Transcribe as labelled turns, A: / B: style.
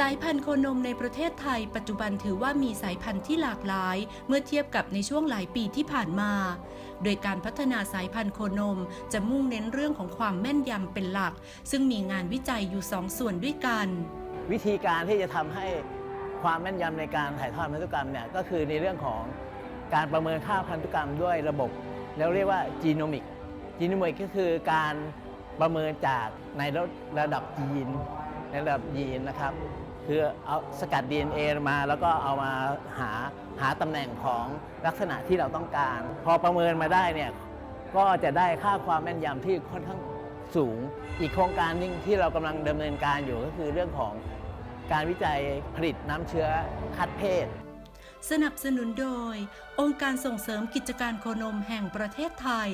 A: สายพันธุ์โคนมในประเทศไทย ปัจจุบันถือว่ามีสายพันธุ์ที่หลากหลาย เมื่อเทียบกับในช่วงหลายปีที่ผ่านมา โดยการพัฒนาสายพันธุ์โคนมจะมุ่งเน้นเรื่องของความแม่นยำเป็นหลัก ซึ่งมีงานวิจัยอยู่สองส่วนด้วยกัน
B: วิธีการที่จะทำให้ความแม่นยำในการถ่ายทอดพันธุกรรมเนี่ยก็คือในเรื่องของการประเมินค่าพันธุกรรมด้วยระบบ แล้วเรียกว่าจีโนมิกจีโนมิกก็คือการประเมินจากในระดับยีนในระดับยีนนะครับ คือเอาสกัด DNA มาแล้วก็เอามาหาหาตำแหน่งของลักษณะที่เราต้องการ พอประเมินมาได้เนี่ยก็จะได้ค่าความแม่นยำที่ค่อนข้างสูง อีกโครงการหนึงที่เรากำลังดำเนินการอยู่ก็คือเรื่องของการวิจัยผลิตน้ำเชื้อคัดเพศ
A: สนับสนุนโดย องค์การส่งเสริมกิจการโคนมแห่งประเทศไทย